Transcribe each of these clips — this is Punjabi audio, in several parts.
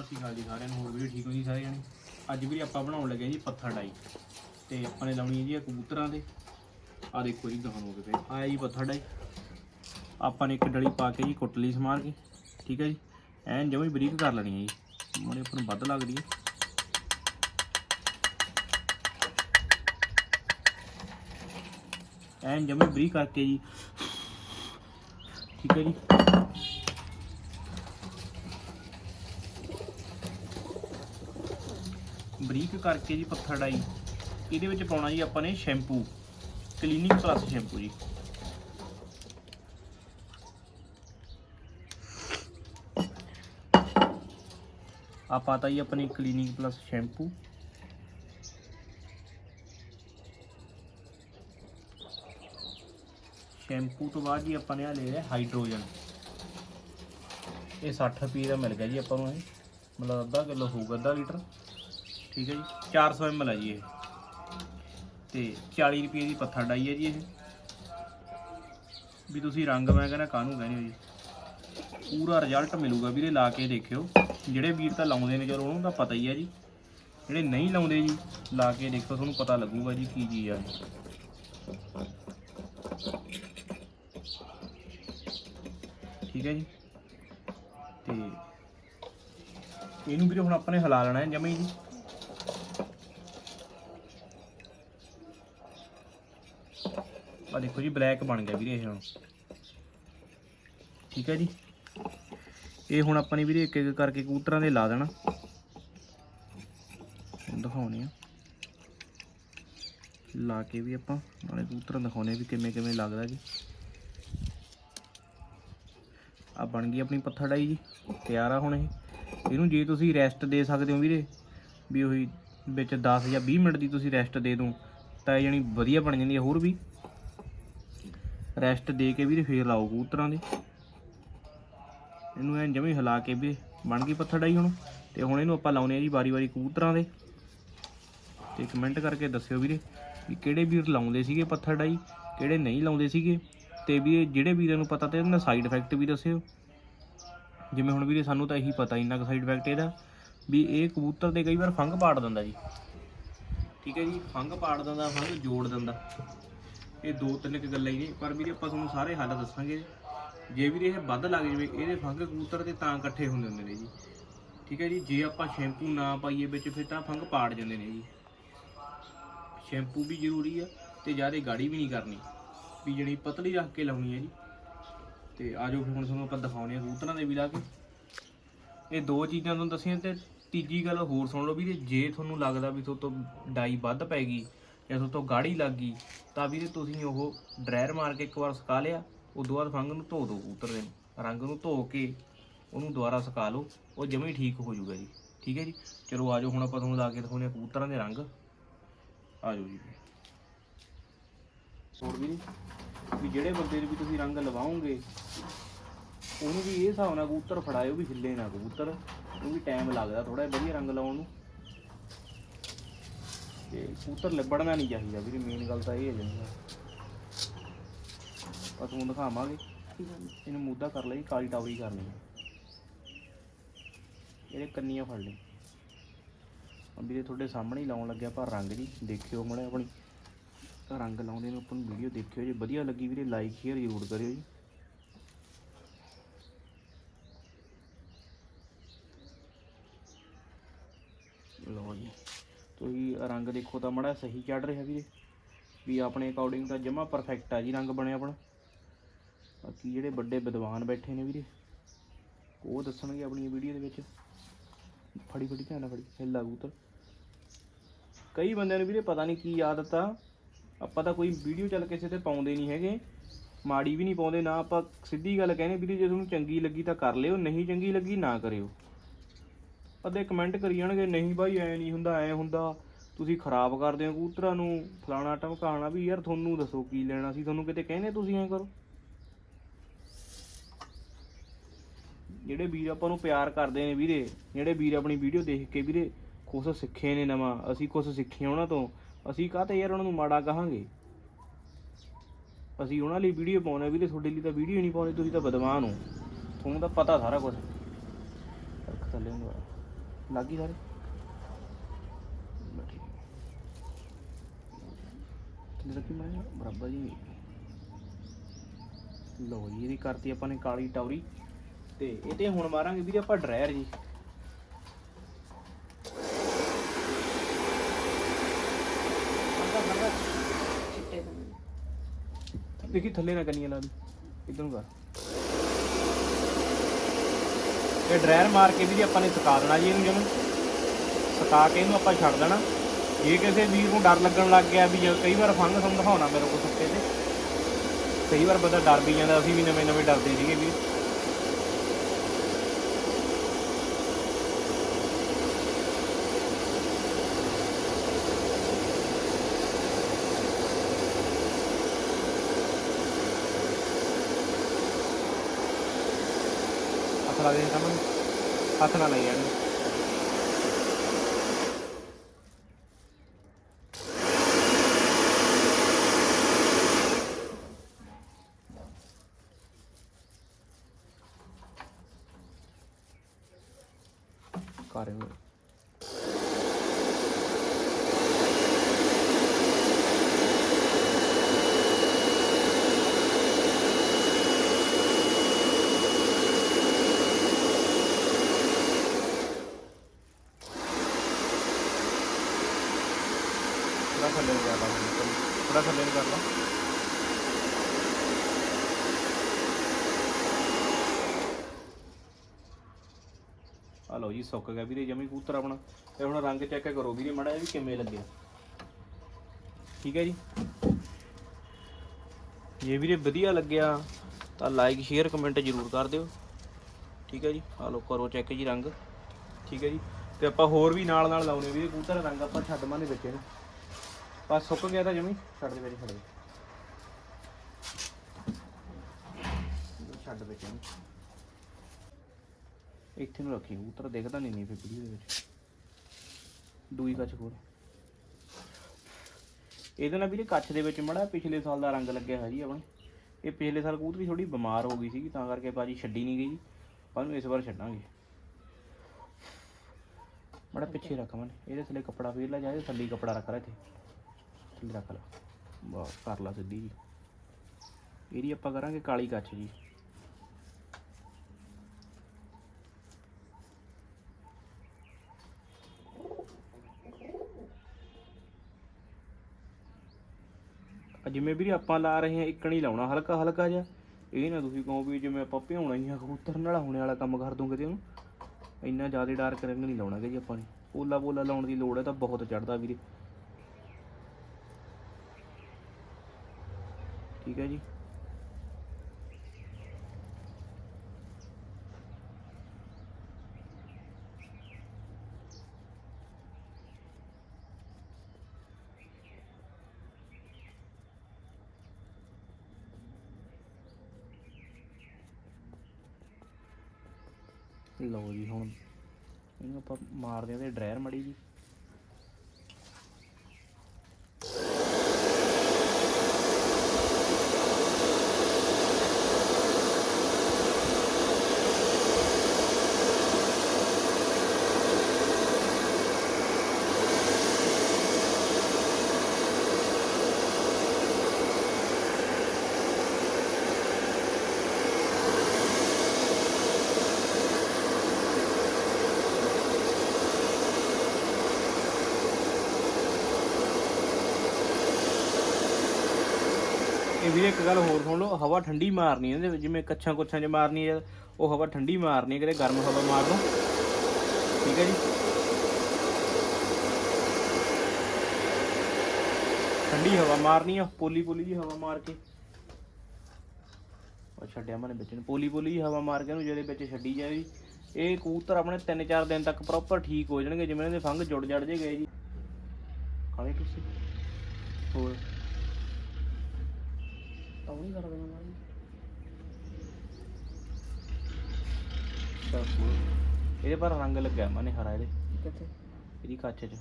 ਸਤਿ ਸ਼੍ਰੀ ਅਕਾਲ ਜੀ ਸਾਰਿਆਂ ਨੂੰ, ਹੋਰ ਵੀ ਠੀਕ ਹੋ ਜੀ ਸਾਰੇ ਜਣੇ ਅੱਜ ਵੀ ਆਪਾਂ ਬਣਾਉਣ ਲੱਗੇ ਜੀ ਪੱਥਰ ਡਾਈ। ਤੇ ਆਪਾਂ ਨੇ ਲਾਉਣੀ ਹੈ ਜੀ ਇਹ ਕਬੂਤਰਾਂ ਦੇ। ਆ ਦੇਖੋ ਜੀ ਦਹਨ ਹੋ ਗਏ ਆਇਆ ਜੀ ਪੱਥਰ ਡਾਈ। ਆਪਾਂ ਨੇ ਇੱਕ ਡਲੀ ਪਾ ਕੇ ਜੀ ਕੁੱਟ ਲਈ ਸਮਾਰ ਕੇ। ਠੀਕ ਹੈ ਜੀ? ਐਨ ਜਮੀ ਬਰੀਕ ਕਰ ਲੈਣੀ ਹੈ ਜੀ। ਮੋੜੇ ਆਪਾਂ ਨੂੰ ਵੱਧ ਲੱਗਦੀ ਹੈ। ਐਨ ਜਮੀ ਬਰੀਕ ਕਰਕੇ ਜੀ। ਠੀਕ ਹੈ ਜੀ? ਬਰੀਕ ਕਰਕੇ ਜੀ ਪੱਥਰ ਡਾਈ, ਇਹਦੇ ਵਿੱਚ ਪਾਉਣਾ ਜੀ ਆਪਾਂ ਨੇ ਸ਼ੈਂਪੂ, ਕਲੀਨਿੰਗ ਪਲੱਸ ਸ਼ੈਂਪੂ ਜੀ। ਆ ਪਾਤਾ ਜੀ ਆਪਣੀ ਕਲੀਨਿੰਗ ਪਲੱਸ ਸ਼ੈਂਪੂ। ਸ਼ੈਂਪੂ ਤੋਂ ਬਾਅਦ ਜੀ ਆਪਾਂ ਨੇ ਆ ਲਿਆ ਹਾਈਡਰੋਜਨ। ਇਹ 60 ਰੁਪਏ ਦਾ ਮਿਲ ਗਿਆ ਜੀ ਆਪਾਂ ਨੂੰ ਇਹ, ਮਤਲਬ ਅੱਧਾ ਕਿਲੋ ਹੋਊਗਾ, ਅੱਧਾ ਲੀਟਰ। ਠੀਕ ਹੈ ਜੀ 400 ml ਹੈ ਜੀ ਇਹ। ਤੇ 40 ਰੁਪਏ ਦੀ ਪੱਥਰ ਡਾਈ ਹੈ ਜੀ ਇਹ। ਵੀ ਤੁਸੀਂ ਰੰਗ ਮੈਂ ਕਹਿੰਦਾ ਕਾਹਨੂੰ ਕਹਿੰਦੇ ਹੋ ਜੀ? ਪੂਰਾ ਰਿਜ਼ਲਟ ਮਿਲੂਗਾ ਵੀਰੇ, ਲਾ ਕੇ ਦੇਖਿਓ। ਜਿਹੜੇ ਵੀਰ ਤਾਂ ਲਾਉਂਦੇ ਨੇ, ਚਲੋ ਉਹਨੂੰ ਤਾਂ ਪਤਾ ਹੀ ਹੈ ਜੀ। ਜਿਹੜੇ ਨਹੀਂ ਲਾਉਂਦੇ ਜੀ, ਲਾ ਕੇ ਦੇਖੋ, ਤੁਹਾਨੂੰ ਪਤਾ ਲੱਗੂਗਾ ਜੀ ਕੀ ਚੀਜ਼ ਆ। ਠੀਕ ਹੈ ਜੀ? ਤੇ ਇਹਨੂੰ ਵੀਰੇ ਹੁਣ ਆਪਾਂ ਨੇ ਹਿਲਾ ਲੈਣਾ ਹੈ ਜਮੇ ਜੀ। ਆ ਦੇਖੋ ਜੀ ਬਲੈਕ ਬਣ ਗਿਆ ਵੀਰੇ ਇਹ ਹੁਣ। ਠੀਕ ਹੈ ਜੀ। ਇਹ ਹੁਣ ਆਪਾਂ ਨੇ ਵੀਰੇ ਇੱਕ ਇੱਕ ਕਰਕੇ ਕਬੂਤਰਾਂ ਦੇ ਲਾ ਦੇਣਾ। ਦਿਖਾਉਣੇ ਆ। ਲਾ ਕੇ ਵੀ ਆਪਾਂ, ਨਾਲੇ ਕਬੂਤਰਾਂ ਦਿਖਾਉਣੇ ਵੀ ਕਿਵੇਂ ਕਿਵੇਂ ਲੱਗਦਾ ਜੀ। ਆ ਬਣ ਗਈ ਆਪਣੀ ਪੱਥਰ ਡਾਈ ਜੀ, ਤਿਆਰ ਆ ਹੁਣ ਇਹ। ਇਹਨੂੰ ਜੇ ਤੁਸੀਂ ਰੈਸਟ ਦੇ ਸਕਦੇ ਹੋ ਵੀਰੇ, ਵੀ ਉਹੀ ਵਿੱਚ 10 ਜਾਂ 20 ਮਿੰਟ ਦੀ ਤੁਸੀਂ ਰੈਸਟ ਦੇ ਦੋ। ਤਾਂ ਇਹ ਜਾਨੀ ਵਧੀਆ ਬਣ ਜਾਂਦੀ ਹੈ ਹੋਰ ਵੀ। ਰੈਸਟ ਦੇ ਕੇ ਵੀਰੇ ਫੇਰ ਲਾਓ ਕਬੂਤਰਾਂ ਦੇ। ਇਹਨੂੰ ਐਂ ਜਮੀ ਹਿਲਾ ਕੇ ਵੀ ਬਣ ਗਈ ਪੱਥਰ ਡਾਈ ਹੁਣ। ਤੇ ਹੁਣ ਇਹਨੂੰ ਆਪਾਂ ਲਾਉਨੇ ਆ ਜੀ ਵਾਰੀ-ਵਾਰੀ ਕਬੂਤਰਾਂ ਦੇ। ਤੇ ਕਮੈਂਟ ਕਰਕੇ ਦੱਸਿਓ ਵੀਰੇ ਵੀ ਕਿਹੜੇ ਵੀਰ ਲਾਉਂਦੇ ਸੀਗੇ ਪੱਥਰ ਡਾਈ, ਕਿਹੜੇ ਨਹੀਂ ਲਾਉਂਦੇ ਸੀਗੇ। ਤੇ ਵੀ ਜਿਹੜੇ ਵੀਰਾਂ ਨੂੰ ਪਤਾ ਤੇ ਇਹਨਾਂ ਦਾ ਸਾਈਡ ਇਫੈਕਟ ਵੀ ਦੱਸਿਓ। ਜਿਵੇਂ ਹੁਣ ਵੀਰੇ ਸਾਨੂੰ ਤਾਂ ਇਹੀ ਪਤਾ, ਇੰਨਾ ਕੁ ਸਾਈਡ ਇਫੈਕਟ ਇਹਦਾ। ਵੀ ਇਹ ਕਬੂਤਰ ਦੇ ਕਈ ਵਾਰ ਫੰਗ ਪਾੜ ਦਿੰਦਾ ਜੀ। ਠੀਕ ਹੈ ਜੀ, ਫੰਗ ਪਾੜ ਦਿੰਦਾ, ਫੰਗ ਜੋੜ ਦਿੰਦਾ। ਇਹ ਦੋ ਤਿੰਨ ਕੁ ਗੱਲਾਂ ਹੀ ਨੇ, ਪਰ ਵੀਰੇ ਆਪਾਂ ਤੁਹਾਨੂੰ ਸਾਰੇ ਹੱਲ ਦੱਸਾਂਗੇ। ਜੇ ਵੀਰੇ ਇਹ ਵੱਧ ਲੱਗ ਜਾਵੇ, ਇਹਦੇ ਫੰਗ ਕਬੂਤਰ ਤੇ ਤਾਂ ਇਕੱਠੇ ਹੁੰਦੇ ਹੁੰਦੇ ਨੇ ਜੀ। ਠੀਕ ਹੈ ਜੀ, ਜੇ ਆਪਾਂ ਸ਼ੈਂਪੂ ਨਾ ਪਾਈਏ ਵਿੱਚ, ਫਿਰ ਤਾਂ ਫੰਗ ਪਾੜ ਜਾਂਦੇ ਨੇ ਜੀ। ਸ਼ੈਂਪੂ ਵੀ ਜ਼ਰੂਰੀ ਆ, ਤੇ ਜ਼ਿਆਦਾ ਗਾੜੀ ਵੀ ਨਹੀਂ ਕਰਨੀ। ਵੀ ਜਿਹੜੀ ਪਤਲੀ ਰੱਖ ਕੇ ਲਾਉਣੀ ਹੈ ਜੀ। ਤੇ ਆਜੋ ਫਿਰ ਹੁਣ ਤੁਹਾਨੂੰ ਆਪਾਂ ਦਿਖਾਉਣੇ ਆ ਕਬੂਤਰਾਂ ਦੇ ਵੀ ਲਾ ਕੇ। ਇਹ ਦੋ ਚੀਜ਼ਾਂ ਤੁਹਾਨੂੰ ਦੱਸੀਆਂ ਤੇ ਤੀਜੀ ਗੱਲ ਹੋਰ ਸੁਣ ਲਓ ਵੀਰੇ, ਜੇ ਤੁਹਾਨੂੰ ਲੱਗਦਾ ਵੀ ਤੁਹਾਡੇ ਡਾਈ ਵੱਧ ਪੈ ਗਈ ਜਾਂ ਤੁਹਾਡੇ ਗਾੜੀ ਲੱਗ ਗਈ, ਤਾਂ ਵੀਰੇ ਤੁਸੀਂ ਉਹ ਡਰਾਇਰ ਮਾਰ ਕੇ ਇੱਕ ਵਾਰ ਸੁਕਾ ਲਿਆ, ਉਦੋਂ ਬਾਅਦ ਫੰਗ ਨੂੰ ਧੋ ਦਿਓ ਕਬੂਤਰ ਦੇ ਨੂੰ ਰੰਗ ਨੂੰ ਧੋ ਕੇ ਉਹਨੂੰ ਦੁਬਾਰਾ ਸੁਕਾ ਲਓ, ਉਹ ਜਮੇ ਠੀਕ ਹੋ ਜਾਊਗਾ ਜੀ। ਠੀਕ ਹੈ ਜੀ? ਚਲੋ ਆਜੋ ਹੁਣ ਆਪਾਂ ਤੁਹਾਨੂੰ ਲਾ ਕੇ ਦਿਖਾਉਂਦੇ ਹਾਂ ਕਬੂਤਰਾਂ ਦੇ ਰੰਗ। ਆਜੋ ਜੀ। ਹੋਰ ਵੀ ਵੀ ਜਿਹੜੇ ਬੰਦੇ ਦੇ ਵੀ ਤੁਸੀਂ ਰੰਗ ਲਵਾਓਗੇ ਉਹਨੂੰ ਵੀ ਇਹ ਹਿਸਾਬ ਨਾਲ ਕਬੂਤਰ ਫੜਾਇਓ ਵੀ ਹਿੱਲੇ ਨਾ ਕਬੂਤਰ। ਉਹ ਵੀ ਟਾਈਮ ਲੱਗਦਾ ਥੋੜਾ ਜਿਹਾ ਵਧੀਆ ਰੰਗ ਲਾਉਣ ਨੂੰ। ਤੇ ਕਬੂਤਰ ਲੱਭੜਨਾ ਨਹੀਂ ਚਾਹੀਦਾ ਵੀਰੇ ਮੇਨ ਗੱਲ ਤਾਂ ਇਹ ਹੈ ਜੰਦਾ ਆਪਾਂ ਤੁਹਾਨੂੰ ਦਿਖਾਵਾਂਗੇ। ਇਹਨੂੰ ਮੁੱਦਾ ਕਰ ਲਈ, ਕਾਲੀ ਟਾਵਰੀ ਕਰਨੀ ਇਹਦੇ ਕੰਨੀਆਂ ਫੜ ਲਈ। ਵੀਰੇ ਤੁਹਾਡੇ ਸਾਹਮਣੇ ਹੀ ਲਾਉਣ ਲੱਗਿਆ ਪਰ ਰੰਗ ਜੀ, ਦੇਖਿਓ ਮੜੇ ਆਪਣੀ। ਰੰਗ ਲਾਉਂਦੇ ਨੂੰ ਆਪਾਂ ਨੂੰ ਵੀਡੀਓ ਦੇਖਿਓ ਜੇ ਵਧੀਆ ਲੱਗੀ ਵੀਰੇ ਲਾਈਕ ਸ਼ੇਅਰ ਜ਼ਰੂਰ ਕਰਿਓ ਜੀ। ਲਓ ਜੀ। ਤੁਸੀਂ ਰੰਗ ਦੇਖੋ ਤਾਂ ਮੜਾ ਸਹੀ ਚੜ ਰਿਹਾ ਵੀਰੇ। ਵੀ ਆਪਣੇ ਅਕੋਰਡਿੰਗ ਤਾਂ ਜਮਾ ਪਰਫੈਕਟ ਆ ਜੀ ਰੰਗ ਬਣਿਆ ਆਪਣਾ। ਬਾਕੀ ਜਿਹੜੇ ਵੱਡੇ ਵਿਦਵਾਨ ਬੈਠੇ ਨੇ ਵੀਰੇ, ਉਹ ਦੱਸਣਗੇ ਆਪਣੀ ਵੀਡੀਓ ਦੇ ਵਿੱਚ। ਫੜੀ ਫੜੀ, ਧਿਆਨ ਨਾਲ ਫੜੀ, ਹਿੱਲਾ ਕਬੂਤਰ। ਕਈ ਬੰਦਿਆਂ ਨੂੰ ਵੀਰੇ ਪਤਾ ਨਹੀਂ ਕੀ ਆਦਤ ਆ। ਆਪਾਂ ਤਾਂ ਕੋਈ ਵੀਡੀਓ ਚੱਲ ਕਿਸੇ ਤੇ ਪਾਉਂਦੇ ਨਹੀਂ ਹੈਗੇ। ਮਾੜੀ ਵੀ ਨਹੀਂ ਪਾਉਂਦੇ, ਨਾ ਆਪਾਂ ਸਿੱਧੀ ਗੱਲ ਕਹਿੰਦੇ ਵੀਰੇ, ਜੇ ਤੁਹਾਨੂੰ ਚੰਗੀ ਲੱਗੀ ਤਾਂ ਕਰ ਲਿਓ, ਨਹੀਂ ਚੰਗੀ ਲੱਗੀ ਨਾ ਕਰਿਓ। ਅੱਧੇ ਕਮੈਂਟ ਕਰੀ ਜਾਣਗੇ, ਨਹੀਂ ਬਾਈ, ਐ ਨਹੀਂ ਹੁੰਦਾ, ਐ ਹੁੰਦਾ। ਤੁਸੀਂ ਖਰਾਬ ਕਰਦੇ ਹੋ ਕਬੂਤਰਾਂ ਨੂੰ, ਫਲਾਣਾ ਟਮਕਾਣਾ ਵੀ, ਯਾਰ ਤੁਹਾਨੂੰ ਦੱਸੋ ਕੀ ਲੈਣਾ ਸੀ, ਤੁਹਾਨੂੰ ਕਿਤੇ ਕਹਿੰਦੇ ਤੁਸੀਂ ਐ ਕਰੋ। ਜਿਹੜੇ ਵੀਰ ਆਪਾਂ ਨੂੰ ਪਿਆਰ ਕਰਦੇ ਨੇ ਵੀਰੇ, ਜਿਹੜੇ ਵੀਰ ਆਪਣੀ ਵੀਡੀਓ ਦੇਖ ਕੇ ਵੀਰੇ ਕੁਛ ਸਿੱਖੇ ਨੇ ਨਵਾਂ, ਅਸੀਂ ਕੁਛ ਸਿੱਖੇ ਉਹਨਾਂ ਤੋਂ, ਅਸੀਂ ਕਾਹਤੇ ਯਾਰ ਉਹਨਾਂ ਨੂੰ ਮਾੜਾ ਕਹਾਂਗੇ? ਅਸੀਂ ਉਹਨਾਂ ਲਈ ਵੀਡੀਓ ਪਾਉਣੇ ਵੀਰੇ ਤੁਹਾਡੇ ਲਈ ਤਾਂ ਵੀਡੀਓ ਨਹੀਂ ਪਾਉਣੀ ਤੁਸੀਂ ਤਾਂ ਬਦਮਾਨ ਹੋ। ਤੁਹਾਨੂੰ ਤਾਂ ਪਤਾ ਸਾਰਾ ਕੁਝ ਰੱਖ ਥੱਲੇ ਨੂੰ ਲੱਗ ਗਈ ਸਾਰੇ ਰੱਖੀ ਮੈਂ ਬਰਾਬਰ ਜੀ। ਲੋ ਜੀ ਇਹਦੀ ਕਰਤੀ ਆਪਾਂ ਨੇ ਕਾਲੀ ਟੌਰੀ। ਤੇ ਇਹ ਤੇ ਹੁਣ ਮਾਰਾਂਗੇ ਵੀਰੇ ਆਪਾਂ ਡਰਾਇਰ ਜੀ। ਦੇਖੀ ਥੱਲੇ ਨਾ ਕੰਨੀਆਂ ਲਾ ਦੀ। ਇਧਰ ਨੂੰ ਕਰ। ਇਹ ਡਰਾਇਰ ਮਾਰ ਕੇ ਵੀ ਜੀ ਆਪਾਂ ਨੇ ਸੁਕਾ ਦੇਣਾ ਜੀ ਇਹਨੂੰ ਜਮਨ ਸੁਕਾ ਕੇ ਇਹਨੂੰ ਆਪਾਂ ਛੱਡ ਦੇਣਾ। ਜੇ ਕਿਸੇ ਵੀਰ ਨੂੰ ਡਰ ਲੱਗਣ ਲੱਗ ਗਿਆ ਵੀ ਕਈ ਵਾਰ ਫੰਗਸ ਨੂੰ ਦਿਖਾਉਣਾ ਮੇਰੇ ਕੋਲ ਸੁੱਕੇ ਤੇ। ਕਈ ਵਾਰ ਬੰਦਾ ਡਰ ਵੀ ਜਾਂਦਾ, ਅਸੀਂ ਵੀ ਨਵੇਂ ਨਵੇਂ ਡਰਦੇ ਸੀਗੇ ਵੀ ਹੱਥ ਦੇ ਸਾਹਮਣੇ। ਹੱਥ ਨਾਲ ਲਾਈ ਜਾਣੀ ਕਰ ਹੋਏ ਥੋੜਾ ਥੱਲੇ ਨੂੰ ਕਰ ਲਾ ਥੋੜਾ ਥੱਲੇ ਨੂੰ ਕਰ ਲਾ ਆ ਲਓ ਜੀ, ਸੁੱਕ ਗਿਆ ਵੀਰੇ ਜਮੀ ਕਬੂਤਰ ਆਪਣਾ। ਤੇ ਹੁਣ ਰੰਗ ਚੈੱਕ ਕਰੋ ਵੀਰੇ, ਮੜਾ ਵੀ ਕਿਵੇਂ ਲੱਗਿਆ। ਠੀਕ ਹੈ ਜੀ? ਜੇ ਵੀਰੇ ਵਧੀਆ ਲੱਗਿਆ, ਤਾਂ ਲਾਈਕ ਸ਼ੇਅਰ ਕਮੈਂਟ ਜ਼ਰੂਰ ਕਰ ਦਿਓ। ਠੀਕ ਹੈ ਜੀ? ਆ ਲਓ, ਕਰੋ ਚੈੱਕ ਜੀ ਰੰਗ। ਠੀਕ ਹੈ ਜੀ? ਤੇ ਆਪਾਂ ਹੋਰ ਵੀ ਨਾਲ ਨਾਲ ਲਾਉਣੇ ਵੀਰੇ ਕੂਤਰ ਰੰਗ ਆਪਾਂ ਛੱਡ ਮਾਨੇ ਵਿੱਚ ਇਹਨੂੰ। ਬਸ ਸੁੱਕ ਗਿਆ ਤਾਂ ਜਮੀ, ਛੱਡ ਦੇ ਮੇਰੇ, ਛੱਡ ਦੇ। ਛੱਡ ਵਿੱਚ ਇਹਨੂੰ ਇੱਥੇ ਨੂੰ ਰੱਖੀ ਕਬੂਤਰ ਦਿਖਦਾ ਨਹੀਂ ਨਹੀਂ ਫਿਰ ਵੀਡੀਓ ਦੇ ਵਿੱਚ। ਦੂਈ ਕੱਚ ਖੋਲ। ਇਹਦੇ ਨਾਲ ਵੀਰੇ ਕੱਚ ਦੇ ਵਿੱਚ ਮੜਾ ਪਿਛਲੇ ਸਾਲ ਦਾ ਰੰਗ ਲੱਗਿਆ ਹੋਇਆ ਜੀ ਆਪਣੇ। ਇਹ ਪਿਛਲੇ ਸਾਲ ਕਬੂਤਰੀ ਥੋੜੀ ਬਿਮਾਰ ਹੋ ਗਈ ਸੀ ਤਾਂ ਕਰਕੇ ਬਾਜੀ ਛੱਡੀ ਨਹੀਂ ਗਈ ਪਰ ਨੂੰ ਇਸ ਵਾਰ ਛੱਡਾਂਗੇ। ਮੜਾ ਪਿੱਛੇ ਰੱਖ ਮਨ, ਇਹਦੇ ਥੱਲੇ ਕੱਪੜਾ ਫੇਰ ਲੈ ਜਾ ਥੱਲੇ ਕੱਪੜਾ ਰੱਖ ਲੈ ਇੱਥੇ। ਥੱਲੇ ਰੱਖ ਲੈ ਬਸ ਕਰ ਲਾ ਸਿੱਧੀ ਜੀ। ਇਹਦੀ ਆਪਾਂ ਕਰਾਂਗੇ ਕਾਲੀ ਕੱਚ ਜੀ। ਜਿਵੇਂ ਵੀਰੇ ਆਪਾਂ ਲਾ ਰਹੇ ਹਾਂ, ਇੱਕ ਹੀ ਲਾਉਣਾ, ਹਲਕਾ ਹਲਕਾ ਜਿਹਾ। ਇਹ ਨਾ ਤੁਸੀਂ ਕਹੋ ਵੀ ਜਿਵੇਂ ਆਪਾਂ ਭਿਉਣਾ ਹੀ ਆ, ਕਬੂਤਰ ਨਾਲ ਹੋਣੇ ਵਾਲਾ ਕੰਮ ਕਰ ਦੂੰਗੇ ਤੇ ਉਹਨੂੰ। ਇੰਨਾ ਜ਼ਿਆਦਾ ਡਾਰਕ ਰੰਗ ਨਹੀਂ ਲਾਉਣਾ ਕਿ ਜੀ ਆਪਾਂ ਨੇ। ਪੋਲਾ ਪੋਲਾ ਲਾਉਣ ਦੀ ਲੋੜ ਹੈ ਤਾਂ ਬਹੁਤ ਚੜਦਾ ਵੀਰੇ। ਠੀਕ ਹੈ ਜੀ। ਲਓ ਜੀ ਹੁਣ ਇਹਨੂੰ ਆਪਾਂ ਮਾਰਦੇ ਆ ਤੇ ਡਰਾਇਰ ਮੜੀ ਜੀ ਇਹ ਵੀਰੇ, ਇੱਕ ਗੱਲ ਹੋਰ ਸੁਣ ਲਓ, ਹਵਾ ਠੰਡੀ ਮਾਰਨੀ ਇਹਦੇ ਵਿੱਚ, ਜਿਵੇਂ ਕੱਛਾਂ ਕੁੱਛਾਂ 'ਚ ਮਾਰਨੀ ਹੈ ਉਹ ਹਵਾ ਠੰਡੀ ਮਾਰਨੀ ਹੈ ਕਿਤੇ ਗਰਮ ਹਵਾ ਮਾਰ ਦੋ ਠੀਕ ਹੈ ਜੀ? ਠੰਡੀ ਹਵਾ ਮਾਰਨੀ ਆ ਪੋਲੀ ਪੋਲੀ ਜੀ ਹਵਾ ਮਾਰ ਕੇ। ਉਹ ਛੱਡਿਆ ਮਨੇ ਵਿੱਚ ਨੂੰ ਪੋਲੀ ਪੋਲੀ ਜੀ ਹਵਾ ਮਾਰ ਕੇ ਇਹਨੂੰ ਜਿਹਦੇ ਵਿੱਚ ਛੱਡੀ ਜਾਏ ਜੀ ਇਹ ਕਬੂਤਰ ਆਪਣੇ 3-4 ਦਿਨ ਤੱਕ ਪ੍ਰੋਪਰ ਠੀਕ ਹੋ ਜਾਣਗੇ, ਜਿਵੇਂ ਇਹਦੇ ਫੰਗ ਜੁੜ ਜੜ ਜੇ ਗਏ ਜੀ। ਖਾਣੇ ਤੁਸੀਂ। ਹੋਰ? ਟੌਣੀ ਕਰ ਦੇਣਾ ਮਾਰੀ ਬਸ ਇਹਦੇ ਪਰ ਰੰਗ ਲੱਗਿਆ ਮਨੇ ਹਰਾ ਇਹਦੇ। ਕਿੱਥੇ? ਇਹਦੀ ਕੱਚ 'ਚ।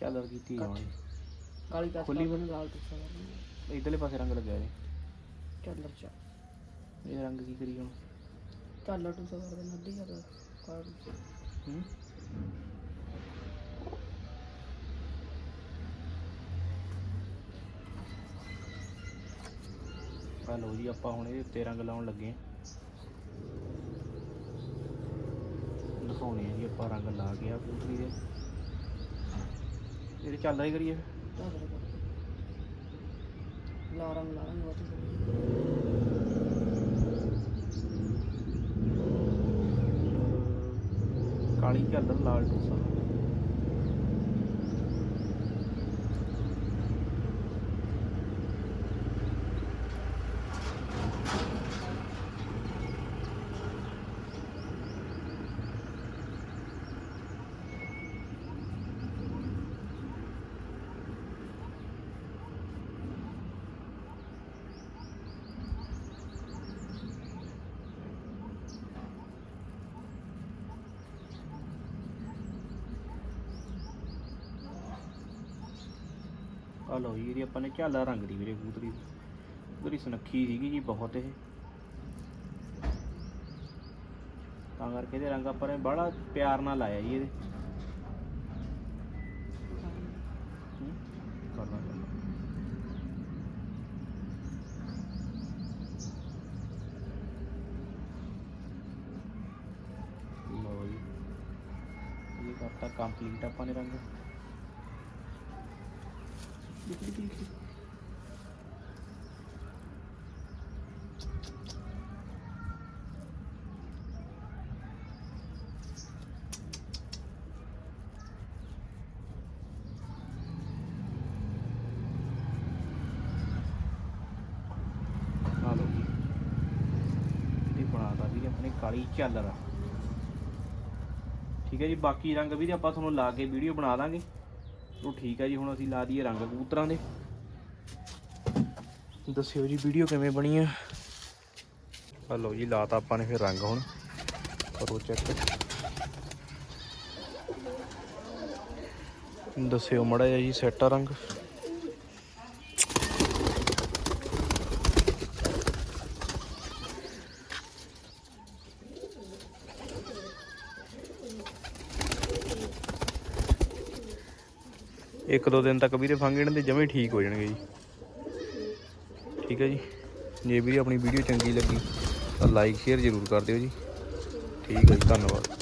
ਚਾਦਰ ਕੀਤੀ ਜਾਵਾਂਗੇ ਕਾਲੀ ਕੱਚ ਖੁੱਲੀ ਬਣ। ਲਾਲ ਟੁੱਟਾ ਇਧਰਲੇ ਪਾਸੇ ਰੰਗ ਲੱਗਿਆ ਇਹਦੇ। ਚੱਲਰ ਚ ਇਹ ਰੰਗ ਕੀ ਕਰੀ ਹੁਣ ਚੱਲਰ ਟੁੱਟਾ ਕਰ ਦੇਣਾ ਅੱਧੀ ਕਰ ਹੂੰ? ਲਓ ਜੀ ਆਪਾਂ ਹੁਣ ਇਹਦੇ ਉੱਤੇ ਰੰਗ ਲਾਉਣ ਲੱਗੇ ਹਾਂ ਦਿਖਾਉਣੇ ਆ ਜੀ ਆਪਾਂ ਰੰਗ ਲਾ ਕੇ ਆ ਪੂਰੀ ਦੇ। ਇਹਦੇ ਚੱਲ ਰਹੀ ਕਰੀਏ। ਲਾ ਦੇ ਲਾ ਰੰਗ ਲਾ ਰੰਗ ਬਹੁਤ ਕਾਲੀ ਝੱਲਰ ਲਾਲ ਟੂਸਾ। ਆ ਲਓ ਜੀ ਇਹਦੀ ਆਪਾਂ ਨੇ ਝਾਲਾ ਰੰਗ ਦੀ ਵੀਰੇ ਕਬੂਤਰੀ ਕਬੂਤਰੀ ਸੁਨੱਖੀ ਸੀਗੀ ਜੀ ਬਹੁਤ ਇਹ। ਤਾਂ ਕਰਕੇ ਇਹਦੇ ਰੰਗ ਆਪਾਂ ਨੇ ਬੜਾ ਪਿਆਰ ਨਾਲ ਲਾਇਆ ਜੀ ਇਹਦੇ। ਕਰਤਾ ਕੰਪਲੀਟ ਆਪਾਂ ਨੇ ਰੰਗ ਲਿਖੀ ਲਿਖੀ ਲਿਖੀ ਆ ਲਓ ਜੀ ਇਹ ਬਣਾਤਾ ਵੀ ਆਪਣੀ ਕਾਲੀ ਝਾਲਰ ਆ। ਠੀਕ ਹੈ ਜੀ, ਬਾਕੀ ਰੰਗ ਵੀ ਤੇ ਆਪਾਂ ਤੁਹਾਨੂੰ ਲਾ ਕੇ ਵੀਡੀਓ ਬਣਾ ਦਾਂਗੇ। ਉਹ ਠੀਕ ਹੈ ਜੀ ਹੁਣ ਅਸੀਂ ਲਾ ਦਈਏ ਰੰਗ ਕਬੂਤਰਾਂ ਦੇ। ਦੱਸਿਓ ਜੀ ਵੀਡੀਓ ਕਿਵੇਂ ਬਣੀ ਆ? ਆ ਲਓ ਜੀ ਲਾਤਾ ਆਪਾਂ ਨੇ ਫਿਰ ਰੰਗ ਹੁਣ। ਕਰੋ ਚੈੱਕ ਦੱਸਿਓ ਮੜਾ ਜਿਹਾ ਜੀ ਸੈੱਟ ਆ ਰੰਗ। ਇੱਕ ਦੋ ਦਿਨ ਤੱਕ ਵੀਰੇ ਫੰਗ ਇਹਨਾਂ ਦੇ ਜਮੇ ਠੀਕ ਹੋ ਜਾਣਗੇ ਜੀ। ਠੀਕ ਹੈ ਜੀ। ਜੇ ਵੀਰੇ ਆਪਣੀ ਵੀਡੀਓ ਚੰਗੀ ਲੱਗੀ ਤਾਂ ਲਾਈਕ ਸ਼ੇਅਰ ਜ਼ਰੂਰ ਕਰ ਦਿਓ ਜੀ। ਠੀਕ ਹੈ ਜੀ, ਧੰਨਵਾਦ।